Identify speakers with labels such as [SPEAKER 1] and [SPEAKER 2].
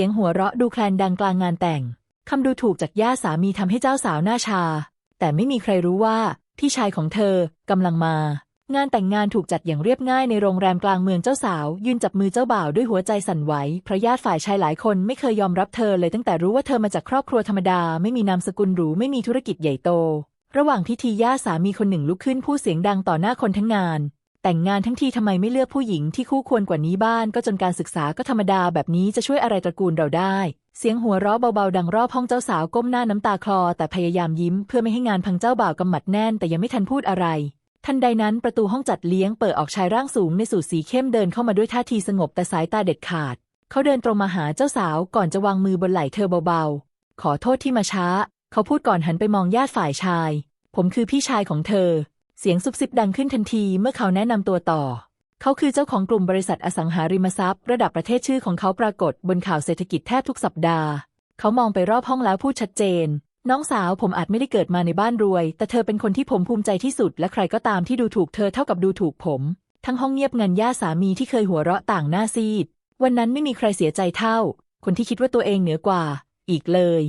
[SPEAKER 1] สียงหัวเราะดูแคลนดังกลางงานแต่ง คำดูถูกจากย่าสามีทำให้เจ้าสาวหน้าชา แต่ไม่มีใครรู้ว่าพี่ชายของเธอกำลังมา งานแต่งงานถูกจัดอย่างเรียบง่ายในโรงแรมกลางเมืองเจ้าสาว ยืนจับมือเจ้าบ่าวด้วยหัวใจสั่นไหวเพราะญาติฝ่ายชายหลายคนไม่เคยยอมรับเธอเลยตั้งแต่รู้ว่าเธอมาจากครอบครัวธรรมดา ไม่มีนามสกุลหรูไม่มีธุรกิจใหญ่โต ระหว่างพิธีย่าสามีคนหนึ่งลุกขึ้นพูดเสียงดังต่อหน้าคนทั้งงาน แต่งงานทั้งทีทำไมไม่เลือกผู้หญิงที่คู่ควรกว่านี้บ้านก็จนการศึกษาก็ธรรมดาแบบนี้จะช่วยอะไรตระกูลเราได้ เสียงหัวเราะเบาๆ ดังรอบห้องเจ้าสาวก้มหน้าน้ำตาคลอ แต่พยายามยิ้มเพื่อไม่ให้งานพังเจ้าบ่าวกำหมัดแน่นแต่ยังไม่ทันพูดอะไร ทันใดนั้นประตูห้องจัดเลี้ยงเปิดออกชายร่างสูงในสูทสีเข้มเดินเข้ามาด้วยท่าทีสงบแต่สายตาเด็ดขาด เขาเดินตรงมาหาเจ้าสาวก่อนจะวางมือบนไหล่เธอเบาๆ ขอโทษที่มาช้า เขาพูดก่อนหันไปมองญาติฝ่ายชาย ผมคือพี่ชายของเธอ เสียงซุบซิบดังขึ้นทันทีเมื่อเขาแนะนำตัวต่อ เขาคือเจ้าของกลุ่มบริษัทอสังหาริมทรัพย์ ระดับประเทศชื่อของเขาปรากฏบนข่าวเศรษฐกิจแทบทุกสัปดาห์ เขามองไปรอบห้องแล้วพูดชัดเจน น้องสาวผมอาจไม่ได้เกิดมาในบ้านรวย แต่เธอเป็นคนที่ผมภูมิใจที่สุด และใครก็ตามที่ดูถูกเธอเท่ากับดูถูกผม ทั้งห้องเงียบงันย่าสามีที่เคยหัวเราะต่างหน้าซีด วันนั้นไม่มีใครเสียใจเท่า คนที่คิดว่าตัวเองเหนือกว่า อีกเลย